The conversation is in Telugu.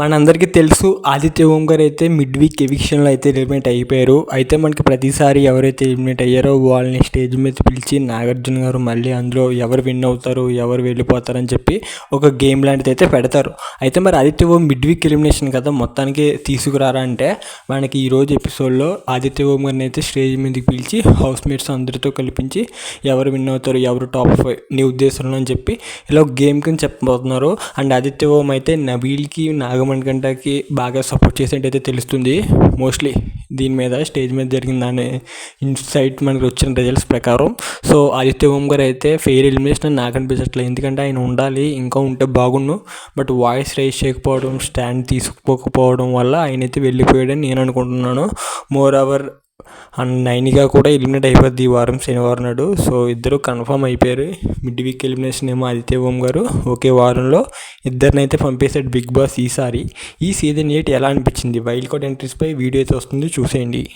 మనందరికీ తెలుసు ఆదిత్య ఓం గారు అయితే మిడ్ వీక్ ఎవిక్షన్లో అయితే ఎలిమినేట్ అయిపోయారు. అయితే మనకి ప్రతిసారి ఎవరైతే ఎలిమినేట్ అయ్యారో వాళ్ళని స్టేజ్ మీద పిలిచి నాగార్జున గారు మళ్ళీ అందులో ఎవరు విన్ అవుతారు ఎవరు వెళ్ళిపోతారని చెప్పి ఒక గేమ్ లాంటిది అయితే పెడతారు. అయితే మరి Aditya Om mid week elimination కదా మొత్తానికి తీసుకురారా అంటే మనకి ఈరోజు ఎపిసోడ్లో ఆదిత్య ఓం గారిని అయితే స్టేజ్ మీదకి పిలిచి హౌస్ మేట్స్ అందరితో కల్పించి ఎవరు విన్ అవుతారు ఎవరు టాప్ ఫైవ్ నీ ఉద్దేశంలో అని చెప్పి ఇలా ఒక గేమ్ కింద చెప్పబోతున్నారు. అండ్ ఆదిత్య ఓం అయితే నబీల్కి నాగ నాగమణికంటకి బాగా సపోర్ట్ చేసినట్టయితే తెలుస్తుంది. మోస్ట్లీ దీని మీద స్టేజ్ మీద జరిగిన దాని ఇన్సైట్ మనకి వచ్చిన రిజల్ట్స్ ప్రకారం. సో ఆదిత్య ఓం గారు అయితే ఫెయిర్ ఎలిమినేషన్ నాకు అనిపించట్లేదు. ఎందుకంటే ఆయన ఉండాలి ఇంకా ఉంటే బాగుండు. బట్ వాయిస్ రైజ్ చేయకపోవడం స్టాండ్ తీసుకోకపోవడం వల్ల ఆయన అయితే వెళ్ళిపోయాడని నేను అనుకుంటున్నాను. మోర్ అవర్ అండ్ నైన్గా కూడా ఎలిమినేట్ అయిపోద్ది ఈ వారం శనివారం నాడు. సో ఇద్దరు కన్ఫర్మ్ అయిపోయారు. మిడ్ వీక్ ఎలిమినేషన్ ఏమో ఆదిత్య ఓం గారు. ఒకే వారంలో ఇద్దరినైతే పంపేశాడు బిగ్ బాస్ ఈసారి. ఈ సీజన్ ఎయిట్ ఎలా అనిపించింది? వైల్డ్ కార్డ్ ఎంట్రీస్పై వీడియో అయితే వస్తుంది చూసేయండి.